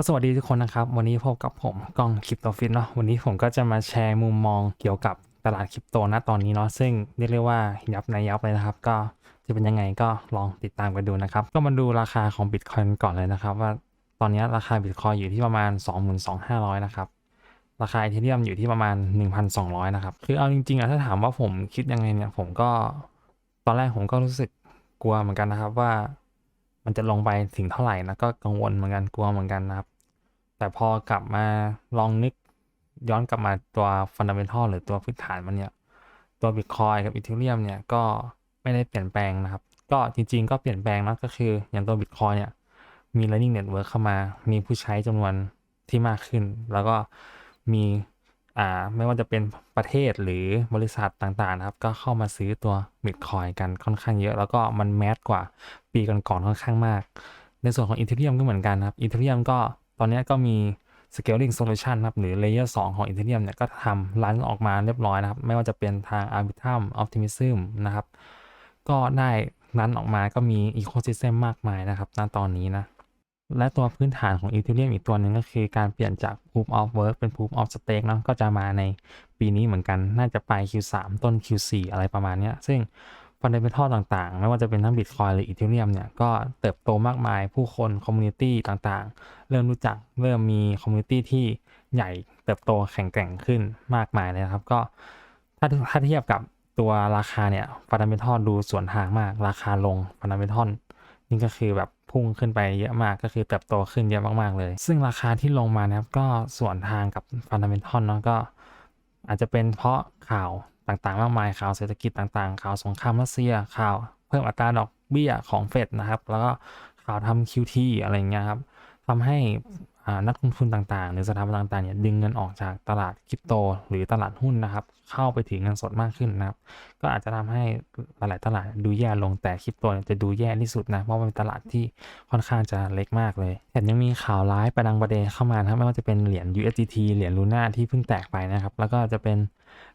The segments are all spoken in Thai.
ก็สวัสดีทุกคนนะครับ วันนี้พบกับผมกล้องคริปโตฟิตเนาะวันนี้ผมก็จะมาแชร์มุมมองเกี่ยวกับตลาดคริปโตณตอนนี้เนาะซึ่งเรียกได้ว่ายับในยับเลยนะครับ ก็จะเป็นยังไงก็ลองติดตามกันดูนะครับ ก็มาดูราคาของบิตคอยน์ก่อนเลยนะครับ ว่าตอนนี้ราคาบิตคอยอยู่ที่ประมาณ 22,500 นะครับ ราคาอีเทเรียมอยู่ที่ประมาณ 1,200 นะครับ คือเอาจริงๆอะถ้าถามว่าผมคิดยังไงเนี่ยผมก็ตอนแรกผมก็รู้สึกกลัวเหมือนกันนะครับว่ามันจะลงไปถึงเท่าไหร่นะก็กังวลเหมือนกันกลัวเหมือนกันนะครับ แต่พอกลับมาลองนึกย้อนกลับมาตัวฟันดัมเบลทหรือตัวพื้นฐานมันเนี่ย ตัวบิตคอยกับอีเทเรียมเนี่ยก็ไม่ได้เปลี่ยนแปลงนะครับ ก็จริงๆก็เปลี่ยนแปลงนะก็คืออย่างตัวบิตคอยเนี่ยมี Lightning Network เข้ามา มีผู้ใช้จำนวนที่มากขึ้น แล้วก็มีอ่าไม่ว่าจะเป็นประเทศหรือบริษัทต่างๆนะครับ ก็เข้ามาซื้อตัวบิตคอยกันค่อนข้างเยอะ แล้วก็มันแมสกว่าปีก่อนๆค่อนข้างมาก ในส่วนของ Ethereum ก็เหมือนกันครับ Ethereum ก็ ตอนนี้ก็มี scaling solution ครับหรือ layer 2 ของ Ethereum เนี่ยก็ทำรันออกมาเรียบร้อยนะครับ ไม่ว่าจะเป็นทาง Arbitrum Optimism นะครับ ก็ได้รันออกมาก็มี ecosystem มากมายนะครับณตอนนี้นะ และตัวพื้นฐานของ Ethereum อีกตัวหนึ่งก็คือการเปลี่ยนจาก Proof of Work เป็น Proof of Stake เนาะก็จะมาในปีนี้เหมือนกันน่าจะปลาย Q3 ต้น Q4 อะไรประมาณนี้ซึ่ง ฟันเดเมทัลต่างๆ ไม่ว่าจะเป็นทั้ง Bitcoin หรือ Ethereum เนี่ยก็เติบโตมากมายผู้คนคอมมูนิตี้ต่างๆ เริ่มรู้จักเริ่มมีคอมมูนิตี้ที่ใหญ่เติบโตแข็งแกร่งขึ้นมากมายเลยนะครับ ก็ถ้าถ้าเทียบกับตัวราคาเนี่ยฟันเดเมทัลดูส่วนทางมาก ราคาลงฟันเดเมทัลนี่ก็คือแบบพุ่งขึ้นไปเยอะมากก็คือเติบโตขึ้นเยอะมากๆเลย ซึ่งราคาที่ลงมานะครับก็ส่วนทางกับฟันเดเมทัลเนาะก็อาจจะเป็นเพราะข่าว ต่างๆ มากมายข่าวเศรษฐกิจต่างๆ ข่าวสงครามรัสเซียข่าวเพิ่มอัตราดอกเบี้ยของเฟดนะครับ แล้วก็ข่าวทำ QT อะไรเงี้ยครับทำให้ นักลงทุนต่างๆ หรือสถาบันต่างๆเนี่ยดึงเงินออกจากตลาดคริปโต หรือตลาดหุ้นนะครับ เข้าไปถือเงินสดมากขึ้นนะครับ ก็อาจจะทำให้หลายๆตลาดดูแย่ลงแต่คริปโตเนี่ยจะดูแย่ที่สุดนะเพราะมันเป็นตลาดที่ค่อนข้างจะเล็กมากเลยแถมยังมีข่าวร้ายประดังประเดเข้ามานะครับไม่ว่าจะเป็นเหรียญ USDT เหรียญลูน่าที่เพิ่งแตกไปนะครับ แล้วก็จะเป็น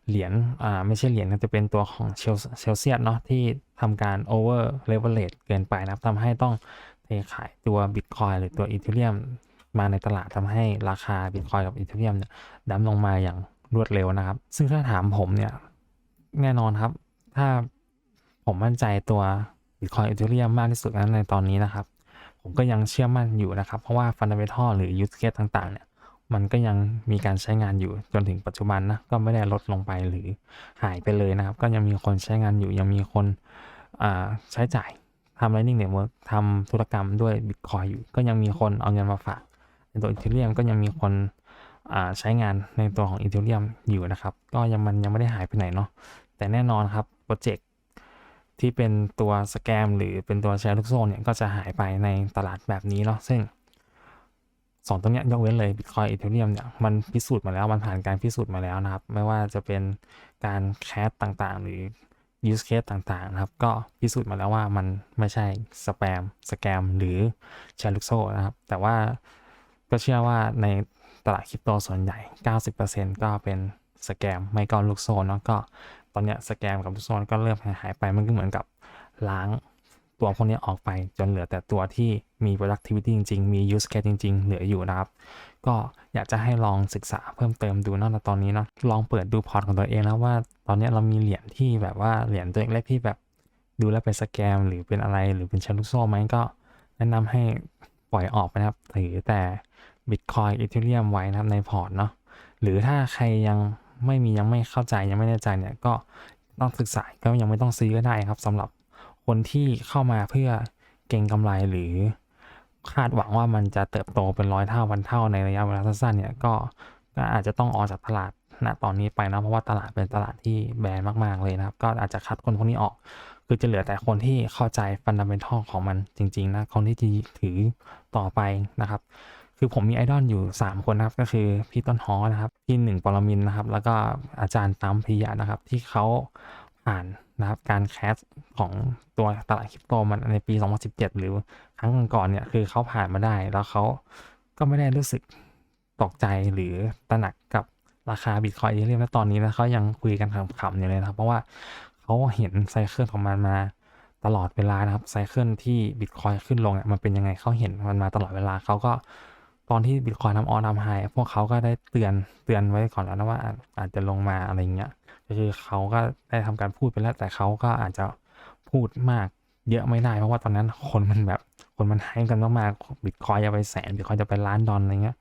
เหรียญอ่าไม่ใช่เหรียญนะจะเป็นตัวของเชลเชลเซียสเนาะที่ทำการ over leverage เกินไปนะครับทำให้ต้องเทขายตัว Bitcoin หรือตัว Ethereum ม มาในตลาดทำให้ราคา Bitcoin กับ Ethereum เนี่ยดั้มลงมาอย่างรวดเร็วนะครับ ซึ่งถ้าถามผมเนี่ยแน่นอนครับ ถ้าผมมั่นใจตัว Bitcoin Ethereum มากที่สุดนั้นในตอนนี้นะครับ ผมก็ยังเชื่อมั่นอยู่นะครับ เพราะว่า Fundamental หรือ Use Case ต่างๆเนี่ยมันก็ยังมีการใช้งานอยู่จนถึงปัจจุบันนะก็ไม่ได้ลดลงไปหรือหายไปเลยนะครับ ก็ยังมีคนใช้งานอยู่ยังมีคนใช้จ่ายทำ Lightning Network ทำธุรกรรมด้วย Bitcoin อยู่ ก็ยังมีคนเอาเงินมาฝาก ในตัว Ethereum ก็ยังมีคนใช้งานในตัวของ Ethereum อยู่นะครับ ก็ยังมันยังไม่ได้หายไปไหนเนาะแต่แน่นอนครับโปรเจกต์ที่เป็นตัวสแกมหรือเป็นตัวแชร์ลูกโซ่เนี่ยก็จะหายไปในตลาดแบบนี้เนาะซึ่งสองตัวเนี้ยยกเว้นเลย Bitcoin Ethereum เนี่ยมันพิสูจน์มาแล้วมันผ่านการพิสูจน์มาแล้วนะครับ ไม่ว่าจะเป็นการแคสต่างๆ หรือ use case ต่างๆนะครับ ก็พิสูจน์มาแล้วว่ามันไม่ใช่สแปมสแกมหรือแชร์ลูกโซ่นะครับ แต่ว่า ก็เชื่อว่าในตลาดคริปโตส่วนใหญ่ 90%ก็เป็นสแกมไม่ก็ลูกโซ่เนาะก็ตอนเนี้ยสแกมกับลูกโซ่ก็เริ่มหายไปมันก็เหมือนกับล้างตัวพวกนี้ออกไปจนเหลือแต่ตัวที่มี productivity จริง ๆ มี use case จริง ๆ เหลืออยู่นะครับ ก็อยากจะให้ลองศึกษาเพิ่มเติมดูนอกตอนนี้เนาะลองเปิดดูพอร์ตของตัวเองนะว่า ตอนนี้เรามีเหรียญที่แบบว่าเหรียญตัวเล็กๆที่แบบดูแล้วเป็นสแกมหรือเป็นอะไรหรือเป็นแชลูกโซ่ไหมก็ แนะนำให้ปล่อยออกไปนะครับถือแต่ Bitcoin Ethereum ไว้นะครับในพอร์ตเนาะหรือถ้าใครยังไม่มียังไม่เข้าใจยังไม่แน่ใจเนี่ยก็ต้องศึกษาก็ยังไม่ต้องซื้อก็ได้ครับสำหรับคนที่เข้ามาเพื่อเก็งกำไรหรือคาดหวังว่ามันจะเติบโตเป็นร้อยเท่าพันเท่าในระยะเวลาสั้นๆเนี่ยก็ก็อาจจะต้องออกจากตลาดณตอนนี้ไปนะเพราะว่าตลาดเป็นตลาดที่แบนมากๆเลยนะครับ ก็อาจจะคัดคนพวกนี้ออก คือจะเหลือแต่คนที่เข้าใจฟันดัมเบลทัลของมันจริงๆนะคนที่จะถือต่อไปนะครับ คือผมมีไอดอลอยู่ 3 คนนะครับก็คือพี่ต้นฮอนะครับพี่หนึ่งปรมินนะครับ แล้วก็อาจารย์ตามพิยะนะครับ ที่เขาผ่านนะครับการแคสของตัวตลาดคริปโตมันในปี 2017 หรือครั้งก่อนๆเนี่ยคือเขาผ่านมาได้แล้วเขาก็ไม่ได้รู้สึกตกใจหรือตระหนักกับราคาบิตคอยน์เรียมตอนนี้นะเขายังคุยกันขำๆอยู่เลยนะครับ เพราะว่าเขาเห็นไซเคิลของมันมาตลอดเวลานะครับไซเคิลที่บิตคอยขึ้นลงเนี่ยมันเป็นยังไงเขาเห็นมันมาตลอดเวลาเขาก็ ตอนที่บิตคอยทำออนทำไฮพวกเขาก็ได้เตือนเตือนไว้ก่อนแล้วนะว่าอาจจะลงมาอะไรเงี้ยก็คือเขาก็ได้ทำการพูดไปแล้ว แต่เขาก็อาจจะพูดมากเยอะไม่ได้ เพราะว่าตอนนั้นคนมันแบบคนมันให้กันมากๆบิตคอยจะไปแสนบิตคอยจะไปล้านดอลอะไรเงี้ย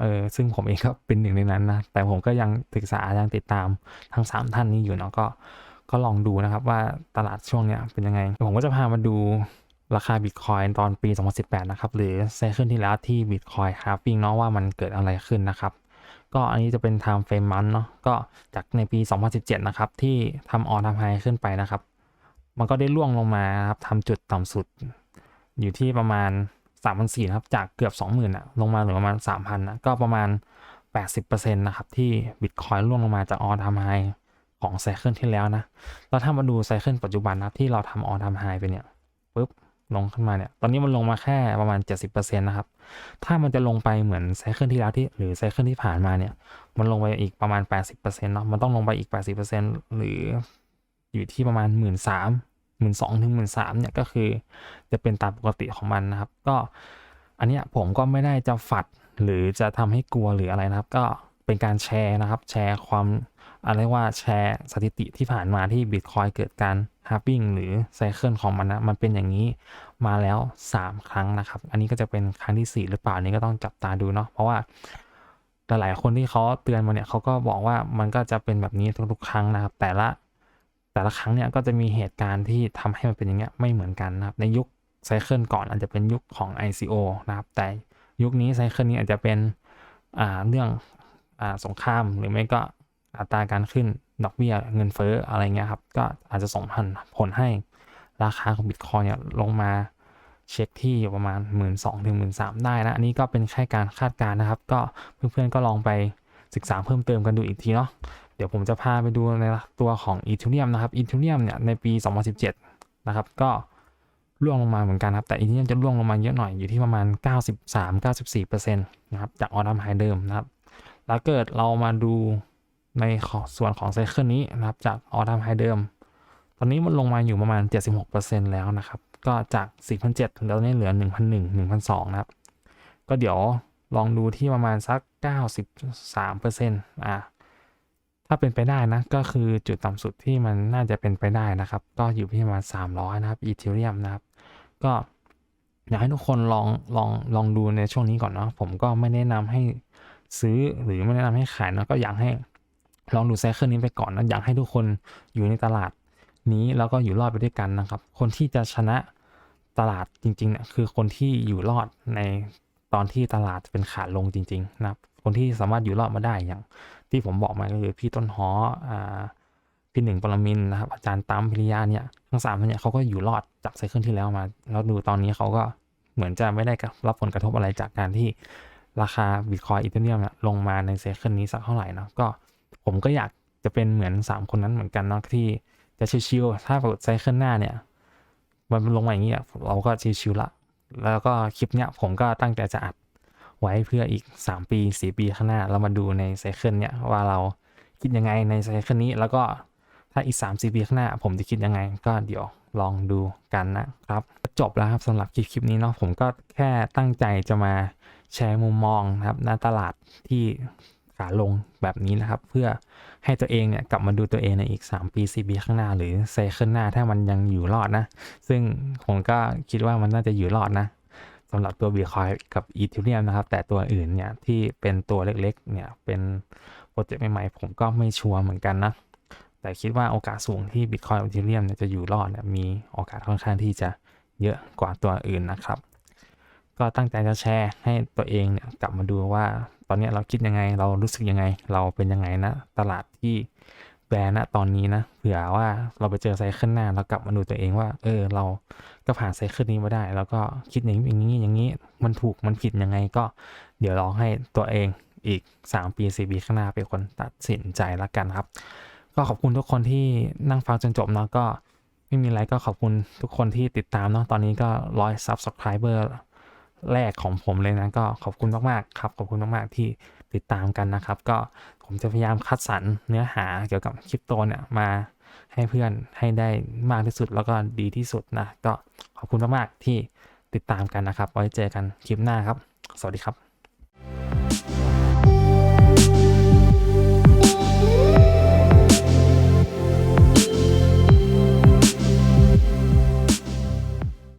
เออซึ่งผมเองก็เป็นหนึ่งในนั้นนะ แต่ผมก็ยังศึกษายังติดตามทั้งสามท่านนี้อยู่เนาะก็ก็ลองดูนะครับว่าตลาดช่วงเนี้ยเป็นยังไง ผมก็จะพามาดู ราคาบิตคอยตอนปี 2018 นะครับ หรือไซเคิลที่แล้วที่บิตคอยฮาร์ฟิงเนาะว่ามันเกิดอะไรขึ้นนะครับ ก็อันนี้จะเป็น time frame มันเนาะก็จากในปี 2017 นะครับ ที่ทำออทำไฮขึ้นไปนะครับ มันก็ได้ล่วงลงมาครับทำจุดต่ำสุด อยู่ที่ประมาณ 3,400ครับ จากเกือบ 20,000อะลงมาเหลือประมาณ 3,000นะก็ประมาณ 80%นะครับ ที่บิตคอยล่วงลงมาจากออทำไฮของไซเคิลที่แล้วนะแล้วถ้ามาดูไซเคิลปัจจุบันนะที่เราทำออทำไฮไปเนี่ยปุ๊บ ลงขึ้นมาเนี่ย ตอนนี้มันลงมาแค่ประมาณ 70%นะครับ ถ้ามันจะลงไปเหมือนไซเคิลที่แล้วที่หรือไซเคิลที่ผ่านมาเนี่ย มันลงไปอีกประมาณ 80%เนาะ มันต้องลงไปอีก 80%หรืออยู่ที่ประมาณ 1 3 0 0 0 0 1 2 0 0 0ถึง1 3 0 0 0เนี่ยก็คือจะเป็นตามปกติของมันนะครับ ก็อันเนี้ยผมก็ไม่ได้จะฝัดหรือจะทำให้กลัวหรืออะไรนะครับ ก็เป็นการแชร์นะครับ แชร์ความ อะไรว่าแชร์สถิติที่ผ่านมาที่บิตคอยเกิดการฮาร์ปิ้งหรือไซเคิลของมันนะมันเป็นอย่างนี้มาแล้ว 3 ครั้งนะครับ อันนี้ก็จะเป็นครั้งที่ 4 หรือเปล่านี้ก็ต้องจับตาดูเนาะเพราะว่าหลายๆคนที่เขาเตือนมาเนี่ยเขาก็บอกว่ามันก็จะเป็นแบบนี้ทุกๆครั้งนะครับ แต่ละแต่ละครั้งเนี่ยก็จะมีเหตุการณ์ที่ทำให้มันเป็นอย่างเงี้ยไม่เหมือนกันนะครับ ในยุคไซเคิลก่อนอาจจะเป็นยุคของ ICO นะครับ แต่ยุคนี้ไซเคิลนี้อาจจะเป็นอ่าเรื่องอ่าสงครามหรือไม่ก็ อัตราการขึ้นดอกเบี้ยเงินเฟ้ออะไรเงี้ยครับ ก็อาจจะส่งผลผลให้ราคาของบิตคอยเนี่ยลงมาเช็คที่อยู่ประมาณ 1 2ื่นถึงหมื่นได้นะ อันนี้ก็เป็นแค่การคาดการณ์นะครับ ก็เพื่อนๆก็ลองไปศึกษาเพิ่มเติมกันดูอีกทีเนาะเดี๋ยวผมจะพาไปดูในตัวของอีทูเรียมนะครับอีทูเรียมเนี่ยในปี 2017 นะครับ ก็ร่วงลงมาเหมือนกันครับ แต่อีทูเรียมจะร่วงลงมาเยอะหน่อยอยู่ที่ประมาณ 93-94%นะครับจากออทัมไฮเดิมนะครับ แล้วเกิดเรามาดู ในส่วนของไซเคิลนี้นะครับจากออทามไฮเดิม ตอนนี้มันลงมาอยู่ประมาณ 76%แล้วนะครับ ก็จาก4,700แล้วนี่เหลือ1,100 1,200นะครับ ก็เดี๋ยวลองดูที่ประมาณสัก 93%อะถ้าเป็นไปได้นะ ก็คือจุดต่ำสุดที่มันน่าจะเป็นไปได้นะครับ ก็อยู่ที่ประมาณ 300 นะครับอีเทเรียมนะครับ ก็อยากให้ทุกคนลองลองลองดูในช่วงนี้ก่อนเนาะผมก็ไม่แนะนำให้ซื้อหรือไม่แนะนำให้ขายเนาะก็อยากให้ ลองดูไซเคิลนี้ไปก่อนนะอยากให้ทุกคนอยู่ในตลาดนี้แล้วก็อยู่รอดไปด้วยกันนะครับ คนที่จะชนะตลาดจริงๆเนี่ยคือคนที่อยู่รอดในตอนที่ตลาดเป็นขาลงจริง ๆ นะครับ คนที่สามารถอยู่รอดมาได้อย่าง ที่ผมบอกมาก็คือพี่ต้นหออ่าพี่หนึ่งปรมินนะครับ อาจารย์ตั้มพิริยาเนี่ยทั้งสามท่านเนี่ยเขาก็อยู่รอดจากไซเคิลที่แล้วมา แล้วดูตอนนี้เขาก็เหมือนจะไม่ได้รับผลกระทบอะไรจากการที่ราคาบิตคอยอีเทเรียมลงมาในไซเคิลนี้สักเท่าไหร่นะก็ ผมก็อยากจะเป็นเหมือน 3 คนนั้นเหมือนกันเนาะที่จะชิวๆถ้าปรากฏไซเคิลหน้าเนี่ย มันลงมาอย่างนี้เราก็ชิวๆละ แล้วก็คลิปเนี้ยผมก็ตั้งใจจะอัดไว้เพื่ออีก 3 ปี 4 ปีข้างหน้า เรามาดูในไซเคิลเนี่ยว่าเราคิดยังไงในไซเคิลนี้ แล้วก็ถ้าอีก 3 4 ปีข้างหน้า ผมจะคิดยังไง ก็เดี๋ยวลองดูกันนะครับจบแล้วครับสำหรับคลิปคลิปนี้เนาะผมก็แค่ตั้งใจจะมาแชร์มุมมองนะครับในตลาดที่ ขาลงแบบนี้นะครับ เพื่อให้ตัวเองเนี่ยกลับมาดูตัวเองในอีก 3 ปี 4 ปีข้างหน้าหรือไซเคิลหน้าถ้ามันยังอยู่รอดนะ ซึ่งผมก็คิดว่ามันน่าจะอยู่รอดนะสำหรับตัวบีคอยกับอีเทเรียมนะครับ แต่ตัวอื่นเนี่ยที่เป็นตัวเล็กๆเนี่ยเป็นโปรเจกต์ใหม่ๆ ผมก็ไม่ชัวร์เหมือนกันนะ แต่คิดว่าโอกาสสูงที่บิตคอยอีเทเรียมเนี่ยจะอยู่รอดเนี่ยมีโอกาสค่อนข้างที่จะเยอะกว่าตัวอื่นนะครับ ก็ตั้งใจจะแชร์ให้ตัวเองเนี่ยกลับมาดูว่า ตอนนี้เราคิดยังไงเรารู้สึกยังไง เราเป็นยังไงนะตลาดที่แบรนะตอนนี้นะเผื่อว่าเราไปเจอไซเคิลหน้าเรากลับมาดูตัวเองว่า เออเราก็ผ่านไซเคิลนี้มาได้ แล้วก็คิดอย่างนี้อย่างนี้อย่างนี้มันถูกมันผิดยังไงก็ เดี๋ยวลองให้ตัวเองอีก 3 ปี 4 ปีข้างหน้าเป็นคนตัดสินใจละกันครับ ก็ขอบคุณทุกคนที่นั่งฟังจนจบเนาะก็ไม่มีอะไรก็ขอบคุณทุกคนที่ติดตามเนาะตอนนี้ก็ร้อยซับสไครเบอร์ แรกของผมเลยนะก็ขอบคุณมากๆครับ ขอบคุณมากๆที่ติดตามกันนะครับ ก็ผมจะพยายามคัดสรรเนื้อหาเกี่ยวกับคริปโตเนี่ยมาให้เพื่อนให้ได้มากที่สุดแล้วก็ดีที่สุดนะ ก็ขอบคุณมากๆที่ติดตามกันนะครับ ไว้เจอกันคลิปหน้าครับ สวัสดีครับ